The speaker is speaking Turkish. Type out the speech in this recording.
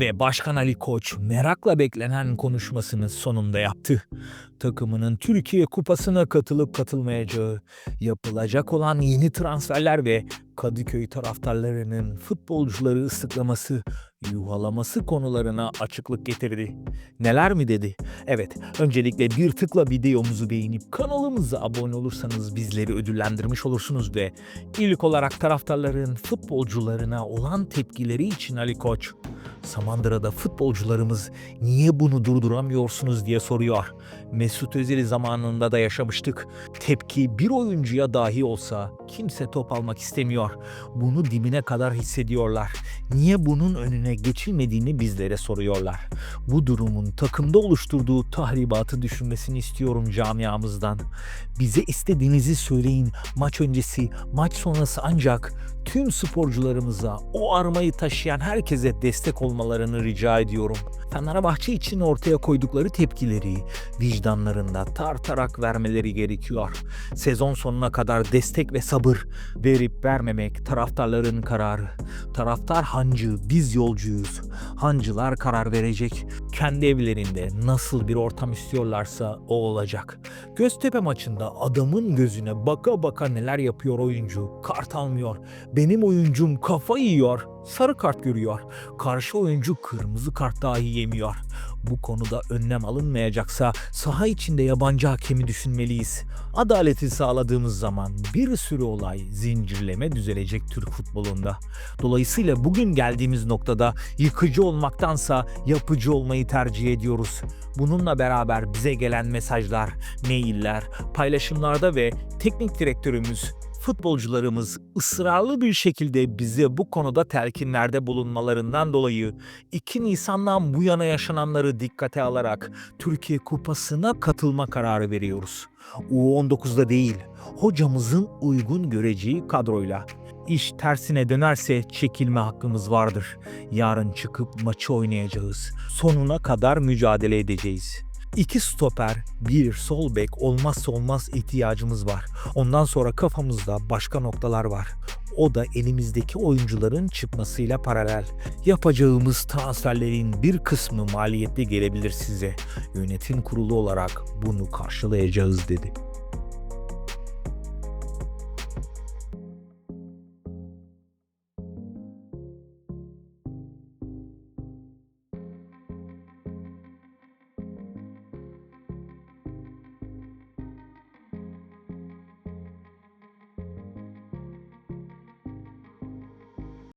Ve Başkan Ali Koç merakla beklenen konuşmasını sonunda yaptı. Takımının Türkiye Kupası'na katılıp katılmayacağı, yapılacak olan yeni transferler ve Kadıköy taraftarlarının futbolcuları ıslıklaması, yuhalaması konularına açıklık getirdi. Neler mi dedi? Evet, öncelikle bir tıkla videomuzu beğenip kanalımıza abone olursanız bizleri ödüllendirmiş olursunuz ve ilk olarak taraftarların futbolcularına olan tepkileri için Ali Koç, Samandıra'da futbolcularımız niye bunu durduramıyorsunuz diye soruyor. Mesut Özil zamanında da yaşamıştık. Tepki bir oyuncuya dahi olsa kimse top almak istemiyor. Bunu dibine kadar hissediyorlar. Niye bunun önüne geçilmediğini bizlere soruyorlar. Bu durumun takımda oluşturduğu tahribatı düşünmesini istiyorum camiamızdan. Bize istediğinizi söyleyin. Maç öncesi, maç sonrası ancak tüm sporcularımıza, o armayı taşıyan herkese destek olmalarını rica ediyorum. Fenerbahçe için ortaya koydukları tepkileri vicdanlarında tartarak vermeleri gerekiyor. Sezon sonuna kadar destek ve sabır verip vermemek taraftarların kararı. Taraftar hancı, biz yolcuyuz. Hancılar karar verecek. Kendi evlerinde nasıl bir ortam istiyorlarsa o olacak. Göztepe maçında adamın gözüne baka baka neler yapıyor oyuncu. Kart almıyor. Benim oyuncum kafa yiyor. Sarı kart görüyor. Karşı oyuncu kırmızı kart dahi yemiyor. Bu konuda önlem alınmayacaksa saha içinde yabancı hakemi düşünmeliyiz. Adaleti sağladığımız zaman bir sürü olay zincirleme düzelecek Türk futbolunda. Dolayısıyla bugün geldiğimiz noktada yıkıcı olmaktansa yapıcı olmayı tercih ediyoruz. Bununla beraber bize gelen mesajlar, mailler, paylaşımlarda ve teknik direktörümüz futbolcularımız ısrarlı bir şekilde bize bu konuda telkinlerde bulunmalarından dolayı 2 Nisan'dan bu yana yaşananları dikkate alarak Türkiye Kupası'na katılma kararı veriyoruz. U19'da değil, hocamızın uygun göreceği kadroyla. İş tersine dönerse çekilme hakkımız vardır. Yarın çıkıp maçı oynayacağız. Sonuna kadar mücadele edeceğiz. İki stoper, bir sol bek olmazsa olmaz ihtiyacımız var. Ondan sonra kafamızda başka noktalar var. O da elimizdeki oyuncuların çıkmasıyla paralel. Yapacağımız transferlerin bir kısmı maliyetli gelebilir size. Yönetim kurulu olarak bunu karşılayacağız dedi.